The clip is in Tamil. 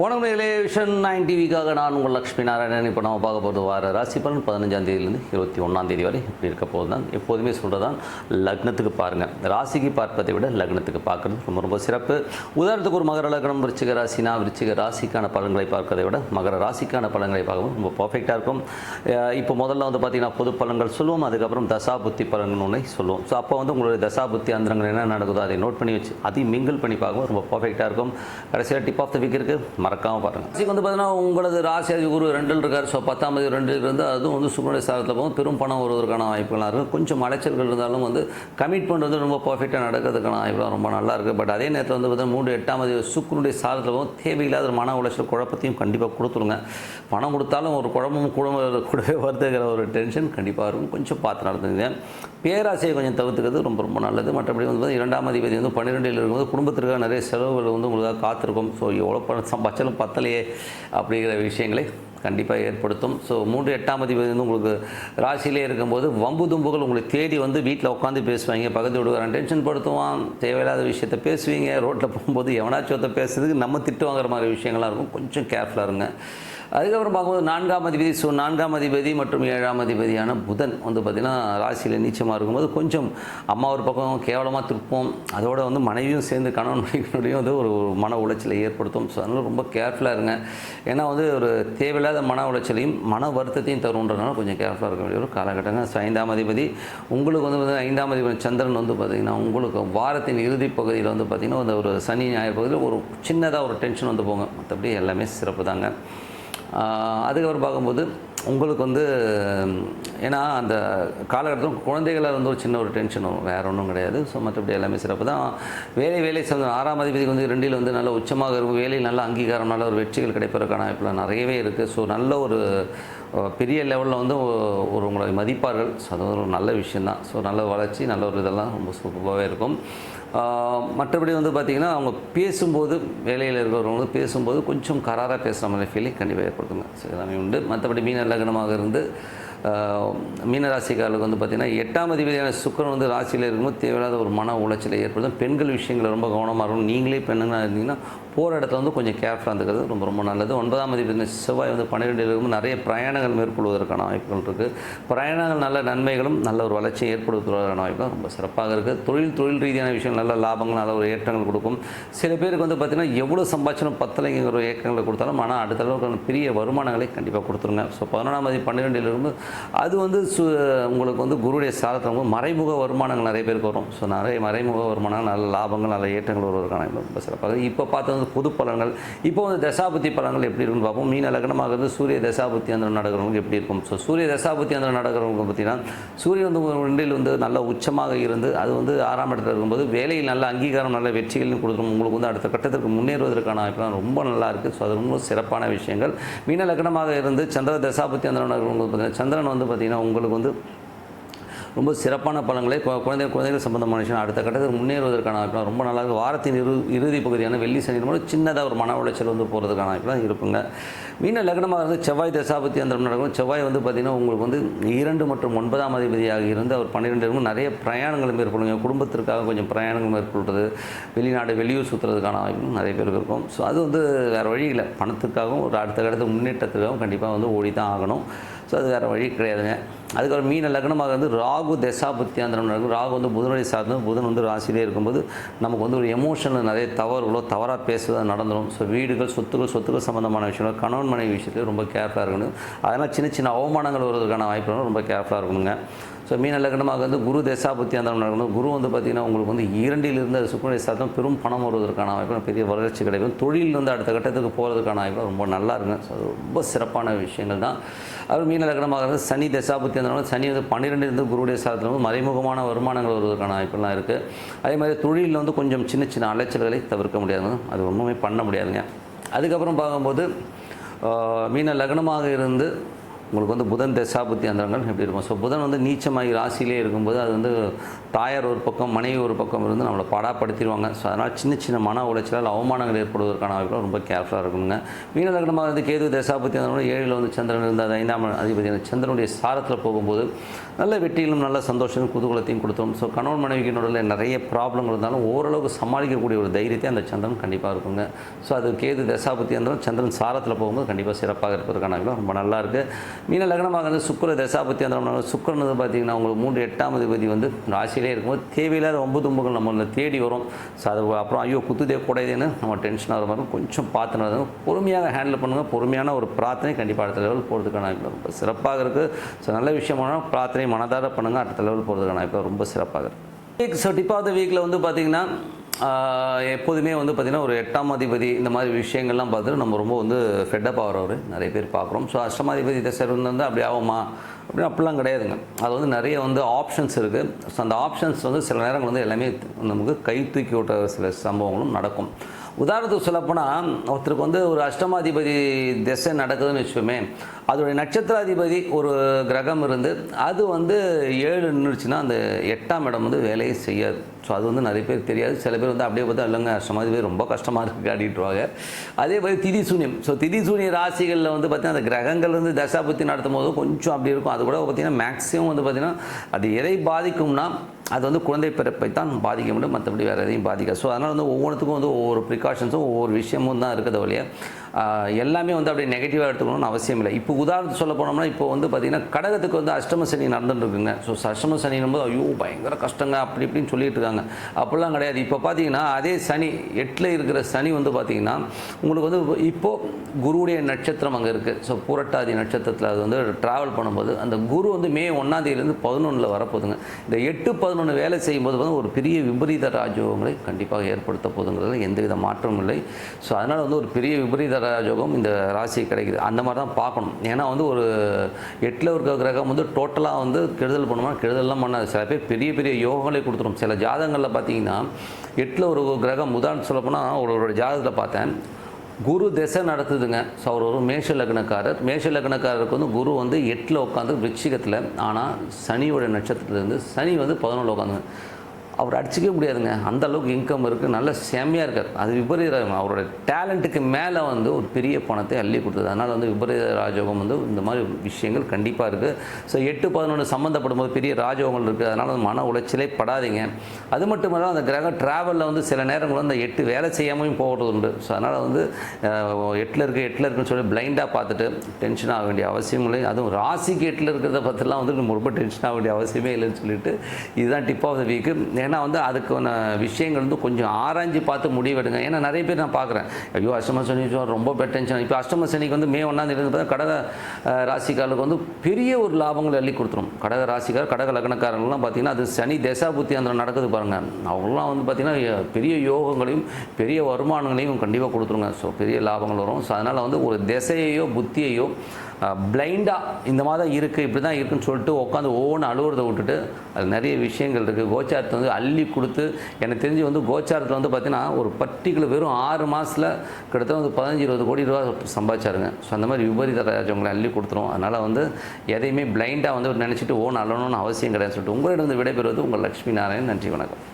வணக்கம் விஷன் நைன் டிவிக்காக நான் உங்கள் லக்ஷ்மி நாராயணன். இப்போ நம்ம பார்க்க போகிறது வார ராசி பலன். பதினஞ்சாம் தேதியிலேருந்து இருபத்தி ஒன்றாம் தேதி வரை இப்படி இருக்க போது தான் எப்போதுமே சொல்கிறதான் லக்னத்துக்கு பாருங்கள் ராசிக்கு பார்ப்பதை விட லக்னத்துக்கு பார்க்குறது ரொம்ப ரொம்ப சிறப்பு. உதாரணத்துக்கு ஒரு மகர லக்னம் விருச்சிக ராசினா விருச்சிக ராசிக்கான பலன்களை பார்க்கறதை விட மகர ராசிக்கான பலன்களை பார்க்கும்போது ரொம்ப பர்ஃபெக்டாக இருக்கும். இப்போ முதல்ல வந்து பார்த்திங்கன்னா பொது பலன்கள் சொல்லுவோம் அதுக்கப்புறம் தசா புத்தி பலன்கள் ஒன்றை சொல்லுவோம். ஸோ அப்போ வந்து உங்களுடைய தசா புத்தி அந்தரங்கள் என்ன நடக்குதோ அதை நோட் பண்ணி வச்சு அதையும் மிங்கிள் பண்ணி பார்க்கும்போது ரொம்ப பர்ஃபெக்டாக இருக்கும். கடைசியாக டிப் ஆஃப் த வீக் இருக்குது மறக்காமல் பாருங்கள் ராசிக்கு வந்து பார்த்தீங்கன்னா உங்களது ராசியாதி குரு ரெண்டில் இருக்கார். ஸோ பத்தாம் தேதி ரெண்டில் இருந்து அதுவும் வந்து சுக்கரனுடைய சாரத்தில் போகும். பெரும் பணம் வருவதற்கான வாய்ப்புகளாக இருக்கும் கொஞ்சம் அலைச்சல்கள் இருந்தாலும் வந்து கமிட்மெண்ட் வந்து ரொம்ப பர்ஃபெக்டாக நடக்கிறதுக்கான வாய்ப்புலாம் ரொம்ப நல்லா இருக்குது பட் அதே நேரத்தில் வந்து பார்த்தீங்கன்னா மூன்று எட்டாம் தேதி சுக்கரனுடைய சாரத்தில் போகும். தேவையில்லாத மன உளைச்சல் குழப்பத்தையும் கண்டிப்பாக கொடுத்துருங்க. பணம் கொடுத்தாலும் ஒரு குழம்பும் குடும்ப கூடவே வருதுங்கிற ஒரு டென்ஷன் கண்டிப்பாக இருக்கும். கொஞ்சம் பார்த்து நடந்துங்க பேராசையை கொஞ்சம் தவிர்த்துக்கிறது ரொம்ப ரொம்ப நல்லது. மற்றபடி வந்து பார்த்தீங்கன்னா இரண்டாம் அதிபதி வந்து பன்னிரெண்டில் இருக்கும்போது குடும்பத்திற்காக நிறைய செலவுகள் வந்து உங்களுக்காக காத்திருக்கும். ஸோ எவ்வளோ பணம் சம்பாதிச்சாலும் பத்தலையே அப்படிங்கிற விஷயங்களை கண்டிப்பாக ஏற்படுத்தும். ஸோ மூன்று எட்டாம் அதிபதி வந்து உங்களுக்கு ராசியிலே இருக்கும்போது வம்பு தும்புகள் உங்களை தேடி வந்து வீட்டில் உட்காந்து பேசுவாங்க. பக்கத்து வீட்டுக்காரன் டென்ஷன் படுத்துவான். தேவையில்லாத விஷயத்த பேசுவீங்க. ரோட்டில் போகும்போது எவனாச்சும் ஒருத்தன் பேசுறதுக்கு நம்ம திட்டு வாங்குற மாதிரி விஷயங்கள்லாம் இருக்கும். கொஞ்சம் கேர்ஃபுல்லாக இருங்க. அதுக்கப்புறம் பார்க்கும்போது நான்காம் அதிபதி ஸோ நான்காம் அதிபதி மற்றும் ஏழாம் அதிபதியான புதன் வந்து பார்த்திங்கன்னா ராசியில் நீச்சமாக இருக்கும்போது கொஞ்சம் அம்மா ஒரு பக்கம் கேவலமாக திருப்போம். அதோட வந்து மனைவியும் சேர்ந்து கணவன் மனைவியினுடையும் வந்து ஒரு ஒரு மன உளைச்சலை ஏற்படுத்தும். ஸோ அதனால் ரொம்ப கேர்ஃபுல்லாக இருங்க. ஏன்னா வந்து ஒரு தேவையில்லாத மன உளைச்சலையும் மன வருத்தத்தையும் தருன்றதுனால கொஞ்சம் கேர்ஃபுல்லாக இருக்க வேண்டிய ஒரு காலகட்டங்கள் ஸோ ஐந்தாம் அதிபதி உங்களுக்கு வந்து ஐந்தாம் அதிபதி சந்திரன் வந்து பார்த்திங்கன்னா உங்களுக்கு வாரத்தின் இறுதி பகுதியில் வந்து பார்த்திங்கன்னா அந்த ஒரு சனி ஞாயிறு பகுதியில் ஒரு சின்னதாக ஒரு டென்ஷன் வந்து போங்க. மற்றபடி எல்லாமே சிறப்பு தாங்க அதுக்கப்புறம் பார்க்கும்போது உங்களுக்கு வந்து ஏன்னா அந்த காலகட்டத்தில் குழந்தைகளை வந்து ஒரு சின்ன ஒரு டென்ஷனும் வேறு ஒன்றும் கிடையாது. ஸோ மற்றபடி எல்லாமே சிறப்பு தான். வேலை வேலை சம்பந்தம் ஆறாம் அதிபதிக்கு வந்து ரெண்டில் வந்து நல்ல உச்சமாக இருக்கும். வேலையில் நல்ல அங்கீகாரம் நல்ல ஒரு வெற்றிகள் கிடைப்பதற்கான வாய்ப்புலாம் நிறையவே இருக்குது ஸோ நல்ல ஒரு பெரிய லெவலில் வந்து ஒரு உங்களை மதிப்பார்கள். ஸோ அது ஒரு நல்ல விஷயந்தான் ஸோ நல்ல வளர்ச்சி நல்ல ஒரு இதெல்லாம் ரொம்ப சூப்பராகவே இருக்கும். மற்றபடி வந்து பார்த்திங்கன்னா அவங்க பேசும்போது வேலையில் இருக்கிறவங்க பேசும்போது கொஞ்சம் கராராக பேசுகிற மாதிரி ஃபீலிங் கண்டிப்பாக ஏற்படுத்துங்க. ஸோ எல்லாமே உண்டு. மற்றபடி மீன லக்னமாக இருந்து மீனராசிக்காரர்களுக்கு வந்து பார்த்திங்கன்னா எட்டாம் அதிபதியான சுக்கரன் வந்து ராசியில் இருக்கும்போது தேவையில்லாத ஒரு மன உளைச்சலை ஏற்படுத்தும். பெண்கள் விஷயங்கள் ரொம்ப கவனமாக இருக்கும் நீங்களே பெண்ணுங்களாக இருந்தீங்கன்னா போகிற இடத்துல வந்து கொஞ்சம் கேர்ஃபுல்லாக இருந்துக்கிறது ரொம்ப ரொம்ப நல்லது. ஒன்பதாம் அதிபதி செவ்வாய் வந்து பன்னிரெண்டில் இருக்கும்போது நிறைய பிரயாணங்கள் மேற்கொள்வதற்கான வாய்ப்புகள் இருக்குது பிரயாணங்கள் நல்ல நன்மைகளும் நல்ல ஒரு வளர்ச்சியை ஏற்படுத்துவதற்கான வாய்ப்புகள் ரொம்ப சிறப்பாக இருக்குது தொழில் தொழில் ரீதியான விஷயம் நல்ல லாபங்கள் நல்ல ஒரு ஏற்றங்கள் கொடுக்கும். சில பேருக்கு வந்து பார்த்திங்கன்னா எவ்வளோ சம்பாதிச்சாலும் பத்தலைங்கிற ஒரு ஏற்றங்களை கொடுத்தாலும் ஆனால் அடுத்த அளவுக்கு பெரிய வருமானங்களை கண்டிப்பாக கொடுத்துருங்க. ஸோ பதினொன்றாம் தேதி பன்னிரெண்டில் இருந்து அது வந்து சு உங்களுக்கு வந்து குருடைய சாதத்தை வந்து மறைமுக வருமானங்கள் நிறைய பேருக்கு வரும். ஸோ நிறைய மறைமுக வருமானங்கள் நல்ல லாபங்கள் நல்ல ஏற்றங்கள் வருவதற்கான ரொம்ப சிறப்பாக இப்போ பார்த்து வந்து பொது பலன்கள் இப்போ வந்து தசாபுத்தி பலன்கள் எப்படி இருக்குன்னு பார்ப்போம். மீன லக்னமாகிறது சூரிய தசாபுத்தி அந்த நடக்கிறவங்களுக்கு எப்படி இருக்கும்? ஸோ சூரிய தசாபுத்தி அந்த நடக்கிறவங்க பார்த்தீங்கன்னா சூரியன் வந்து ரெண்டில் வந்து நல்ல உச்சமாக இருந்து அது வந்து ஆறாம் இடத்துல இருக்கும்போது வேலையில் நல்ல அங்கீகாரம் நல்ல வெற்றிகள்னு கொடுக்கும் உங்களுக்கு வந்து அடுத்த கட்டத்திற்கு முன்னேறுவதற்கான வாய்ப்புலாம் ரொம்ப நல்லா இருக்குது. ஸோ அது ரொம்ப சிறப்பான விஷயங்கள். மீன லக்னமாக இருந்து சந்திர தசாபுத்தி அந்த நடக்கிறவங்க பார்த்தீங்கன்னா சந்திரன் வந்து பார்த்திங்கன்னா உங்களுக்கு வந்து ரொம்ப சிறப்பான பலன்களை கு- குழந்தை குழந்தைகள் சம்பந்தமான விஷயம். அடுத்த கட்டத்தில் முன்னேறுவதற்கான வாய்ப்புலாம் ரொம்ப நல்லா வாரத்தின் இரு இறுதி பகுதியான வெள்ளி சனி மூலம் சின்னதாக ஒரு மன உளைச்சல் வந்து போகிறதுக்கான வாய்ப்புலாம் இருக்குங்க. மீன லக்னமாக இருந்து செவ்வாய் தசாபத்தி அந்த நடக்கும். செவ்வாய் வந்து பார்த்திங்கன்னா உங்களுக்கு வந்து இரண்டு மற்றும் ஒன்பதாம் அதிபதியாக இருந்து அவர் பன்னிரெண்டு இருக்கும் நிறைய பிரயாணங்கள் மேற்கொள்ளுங்க. குடும்பத்திற்காக கொஞ்சம் பிரயாணங்கள் மேற்கொள்வது வெளிநாடு வெளியூர் சுற்றுறதுக்கான வாய்ப்பும் நிறைய பேருக்கு இருக்கும். ஸோ அது வந்து வேறு வழி இல்லை. பணத்துக்காகவும் ஒரு அடுத்த கட்டத்து முன்னேற்றத்துக்காகவும் கண்டிப்பாக வந்து ஓடி தான் ஆகணும். ஸோ அது வேறு வழி கிடையாதுங்க. அதுக்கப்புறம் மீன லக்னமாக வந்து ராகு தசாபுத்தியாந்திரம் நடக்கும். ராகு வந்து புதனுடைய சார்ந்து புதன் வந்து ராசியிலே இருக்கும்போது நமக்கு வந்து ஒரு எமோஷனில் நிறைய தவறுகளோ தவறாக பேசுவது நடந்துடும் ஸோ வீடுகள் சொத்துக்கள் சொத்துக்கள் சம்மந்தமான விஷயங்கள் கணவன் மனைவி விஷயத்தில் ரொம்ப கேர்ஃபுல்லாக இருக்கணும். அதனால் சின்ன சின்ன அவமானங்கள் வருவதற்கான வாய்ப்புகளும் ரொம்ப கேர்ஃபுல்லாக இருக்கணுங்க. ஸோ மீன லக்னமாக வந்து குரு தசாபுத்தி அந்த நடக்கணும். குரு வந்து பார்த்திங்கன்னா உங்களுக்கு வந்து இரண்டிலிருந்து அது சுக்கரனுடைய சாதம் பெரும் பணம் வருவதற்கான வாய்ப்பு பெரிய வளர்ச்சி கிடைக்கும். தொழில் வந்து அடுத்த கட்டத்துக்கு போகிறதுக்கான வாய்ப்பு ரொம்ப நல்லா இருக்கும். ஸோ அது ரொம்ப சிறப்பான விஷயங்கள் தான். அது மீன லக்னமாக இருந்து சனி தசாபுத்தி அந்த சனி வந்து பன்னிரெண்டிலிருந்து குருடைய சாதத்தில் வந்து மறைமுகமான வருமானங்கள் வருவதற்கான வாய்ப்புலாம் இருக்குது அதே மாதிரி தொழிலில் வந்து கொஞ்சம் சின்ன சின்ன அலைச்சல்களை தவிர்க்க முடியாதுங்க. அது ஒன்றுமே பண்ண முடியாதுங்க. அதுக்கப்புறம் பார்க்கும்போது மீன லக்னமாக இருந்து உங்களுக்கு வந்து புதன் தசாபுத்தி அந்தரங்கள் எப்படி இருக்கும்? ஸோ புதன் வந்து நீச்சமாகி ராசியிலே இருக்கும்போது அது வந்து தாயார் ஒரு பக்கம் மனைவி ஒரு பக்கம் இருந்து நம்மளை படாப்படுத்திடுவாங்க. ஸோ அதனால் சின்ன சின்ன மன உளைச்சலால் அவமானங்கள் ஏற்படுவதற்கான வாய்ப்பு ரொம்ப கேர்ஃபுல்லாக இருக்கணுங்க. மீன லக்னமாக வந்து கேது தசாபுத்தி அந்த ஏழில் வந்து சந்திரன் இருந்த அது ஐந்தாம் அதிபதி அந்த சந்திரனுடைய சாரத்தில் போகும்போது நல்ல வெற்றியிலும் நல்ல சந்தோஷம் குதூகலத்தையும் கொடுத்தோம். ஸோ கணவன் மனைவிக்கு நடுவில் நிறைய ப்ராப்ளங்கள் இருந்தாலும் ஓரளவுக்கு சமாளிக்கக்கூடிய ஒரு தைரியத்தை அந்த சந்திரன் கண்டிப்பாக இருக்குங்க. ஸோ அது கேது தசாபுத்தி இருந்தாலும் சந்திரன் சாரத்தில் போகும்போது கண்டிப்பாக சிறப்பாக இருப்பதற்கான ரொம்ப நல்லா இருக்குது மீன லக்னமாக இருந்து சுக்கர தசாபத்தி இருந்தாலும் சுக்கரன் வந்து பார்த்தீங்கன்னா உங்களுக்கு மூன்று எட்டாம் அதிபதி வந்து ராசியிலே இருக்கும்போது தேவையில்லாத ஒம்பது தும்புகள் நம்மளை தேடி வரும். ஸோ அது அப்புறம் ஐயோ குத்துதே கூடாதுன்னு நம்ம டென்ஷன் ஆகிற மாதிரி கொஞ்சம் பார்த்து நடந்துங்க பொறுமையாக ஹேண்டில் பண்ணுங்கள் பொறுமையான ஒரு பிரார்த்தனை கண்டிப்பாக அடுத்த லெவல் போகிறதுக்கான வாய்ப்பு ரொம்ப சிறப்பாக இருக்குது ஸோ நல்ல விஷயமான பிரார்த்தனை மனதார பண்ணுங்கள் அடுத்த லெவல் போகிறதுக்கான வாய்ப்பு ரொம்ப சிறப்பாக இருக்குது week so tip of the வீக்கில் வந்து பார்த்திங்கன்னா எப்போதுமே வந்து பார்த்திங்கன்னா ஒரு எட்டாம் அதிபதி இந்த மாதிரி விஷயங்கள்லாம் பார்த்துட்டு நம்ம ரொம்ப வந்து ஃபெட்டப் ஆகிறவர். நிறைய பேர் பார்க்குறோம். ஸோ அஷ்டமாதிபதி தசை வந்து அப்படி ஆகுமா? அப்படின்னு அப்படிலாம் கிடையாதுங்க. அது வந்து நிறைய வந்து ஆப்ஷன்ஸ் இருக்குது ஸோ அந்த ஆப்ஷன்ஸ் வந்து சில நேரங்கள் வந்து எல்லாமே நமக்கு கை தூக்கி விட்ட சில சம்பவங்களும் நடக்கும். உதாரணத்துக்கு சொல்லப்போனால் ஒருத்தருக்கு வந்து ஒரு அஷ்டமாதிபதி திசை நடக்குதுன்னு வச்சுக்கோமே அதோடைய நட்சத்திராதிபதி ஒரு கிரகம் இருந்து அது வந்து ஏழு நின்றுச்சுன்னா அந்த எட்டாம் இடம் வந்து வேலையை செய்யாது. ஸோ அது வந்து நிறைய பேர் தெரியாது. சில பேர் வந்து அப்படியே பார்த்தா இல்லைங்க அஷ்டமாதிபதி ரொம்ப கஷ்டமாக இருக்குது அப்படின்ட்டுருவாங்க அதே மாதிரி திதி சூன்யம். ஸோ திதி சூன்ய ராசிகளில் வந்து பார்த்திங்கன்னா அந்த கிரகங்கள் வந்து தசாபுத்தி நடத்தும் போது கொஞ்சம் அப்படி இருக்கும். அது கூட பார்த்திங்கன்னா மேக்ஸிமம் வந்து பார்த்திங்கன்னா அது எதை பாதிக்கும்னா அது வந்து குழந்தை பிறப்பை தான் பாதிக்க முடியும். மற்றபடி வேறு எதையும் பாதிக்காது. ஸோ அதனால் வந்து ஒவ்வொன்றுத்துக்கும் வந்து ஒவ்வொரு ப்ரிகாஷன்ஸும் ஒவ்வொரு விஷயமும் தான் இருக்கிறத வழியாக எல்லாமே வந்து அப்படியே நெகட்டிவாக எடுத்துக்கணும்னு அவசியம் இல்லை. இப்போ உதாரணத்துக்கு சொல்ல போனோம்னா இப்போ வந்து பார்த்திங்கன்னா கடகத்துக்கு வந்து அஷ்டம சனி நடந்துட்டுருக்குங்க. ஸோ அஷ்டம சனின்னும் போது ஐயோ பயங்கர கஷ்டங்க அப்படி இப்படின்னு சொல்லிட்டு இருக்காங்க. அப்படிலாம் கிடையாது. இப்போ பார்த்தீங்கன்னா அதே சனி எட்டில் இருக்கிற சனி வந்து பார்த்திங்கன்னா உங்களுக்கு வந்து இப்போது குருவுடைய நட்சத்திரம் அங்கே இருக்குது ஸோ பூரட்டாதி நட்சத்திரத்தில் அது வந்து ட்ராவல் பண்ணும்போது அந்த குரு வந்து மே ஒன்றாந்தேதியிலேருந்து பதினொன்றில் வரப்போகுதுங்க. இந்த எட்டு பதினொன்று வேலை செய்யும்போது வந்து ஒரு பெரிய விபரீத ராஜயோகங்களை கண்டிப்பாக ஏற்படுத்த போகுதுங்கிறதுல எந்தவித மாற்றமும் இல்லை. ஸோ அதனால் வந்து ஒரு பெரிய விபரீத ராஜயோகம் இந்த ராசி கிடைக்குது. அந்த மாதிரி தான் பார்க்கணும். ஏன்னா வந்து ஒரு எட்டில் இருக்க கிரகம் வந்து டோட்டலாக வந்து கெடுதல் பண்ணுமா? கெடுதல்லாம் பண்ணாது. சில பேர் பெரிய பெரிய யோகங்களே கொடுத்துரும். சில ஜாதகங்களில் பார்த்தீங்கன்னா எட்டில் ஒரு கிரகம் உதாரணம் சொல்லப்போனால் ஒரு ஜாதகத்தில் பார்த்தேன். குரு திசை நடத்துதுங்க. ஸோ அவர் ஒரு மேஷ லக்னக்காரர். மேஷ லக்னக்காரருக்கு வந்து குரு வந்து எட்டில் உட்காந்து விச்சிகத்தில் ஆனால் சனியோட நட்சத்திரத்துலேருந்து சனி வந்து பதினொன்று உட்காந்து அவர் அடிச்சிக்கவே முடியாதுங்க. அந்த அளவுக்கு இன்கம் இருக்குது நல்ல செம்மையாக இருக்கார். அது விபரீதம். அவரோட டேலண்ட்டுக்கு மேலே வந்து ஒரு பெரிய பணத்தை அள்ளி கொடுத்தது. அதனால் வந்து விபரீத ராஜயோகம் வந்து இந்த மாதிரி விஷயங்கள் கண்டிப்பாக இருக்குது ஸோ எட்டு பதினொன்று சம்மந்தப்படும் போது பெரிய ராஜயோகங்கள் இருக்குது அதனால் வந்து மன உளைச்சலே படாதீங்க. அது மட்டும் இல்லாமல் அந்த கிரகம் ட்ராவலில் வந்து சில நேரங்கள் அந்த எட்டு வேலை செய்யாமையும் போகிறது உண்டு. ஸோ அதனால் வந்து எட்டில் இருக்குது எட்டில் இருக்குன்னு சொல்லி பிளைண்டாக பார்த்துட்டு டென்ஷன் ஆக வேண்டிய அவசியம் இல்லை. அதுவும் ராசிக்கு எட்டில் இருக்கிறத பற்றிலாம் வந்து நம்ம ரொம்ப டென்ஷன் ஆக வேண்டிய அவசியமே இல்லைன்னு சொல்லிட்டு இதுதான் டிப் ஆஃப் த வீக்கு ஏன்னா வந்து அதுக்கான விஷயங்கள் வந்து கொஞ்சம் ஆராய்ஞ்சு பார்த்து முடிவெடுங்க. ஏன்னா நிறைய பேர் நான் பார்க்குறேன். ஐயோ அஷ்டம சனி ரொம்ப பெட் டென்ஷன். இப்போ அஷ்டம சனிக்கு வந்து மே ஒன்றாந்தேதி பார்த்தா கடக ராசிக்காரர்களுக்கு வந்து பெரிய ஒரு லாபங்கள் அள்ளி கொடுத்துரும். கடக ராசிக்கார் கடக லக்னக்காரங்களாம் பார்த்தீங்கன்னா அது சனி தேசா புத்தி அந்த நடக்குது பாருங்கள் அவங்களாம் வந்து பார்த்திங்கன்னா பெரிய யோகங்களையும் பெரிய வருமானங்களையும் கண்டிப்பாக கொடுத்துருங்க. ஸோ பெரிய லாபங்கள் வரும். ஸோ அதனால் வந்து ஒரு திசையையோ புத்தியையோ பிளைண்டாக இந்த மாதிரி தான் இருக்குது இப்படி தான் இருக்குன்னு சொல்லிட்டு உட்காந்து ஒவ்வொன்று அழுவுறதை விட்டுட்டு அது நிறைய விஷயங்கள் இருக்குது கோச்சாரத்தை வந்து அள்ளி கொடுத்து எனக்கு தெரிஞ்சு வந்து கோச்சாரத்தில் வந்து பார்த்திங்கன்னா ஒரு பர்டிகுலர் வெறும் ஆறு மாதத்தில் கிட்டத்தட்ட வந்து பதினஞ்சு இருபது கோடி ரூபா சம்பாதிச்சாருங்க. ஸோ அந்த மாதிரி விபரீத ராஜவங்களை அள்ளி கொடுத்துரும். அதனால் வந்து எதையுமே பிளைண்டாக வந்து நினச்சிட்டு ஓன் அழணும்னு அவசியம் கிடையாதுன்னு சொல்லிட்டு உங்களிடம் விடைபெறுவது உங்கள் லக்ஷ்மி நாராயணன். நன்றி வணக்கம்.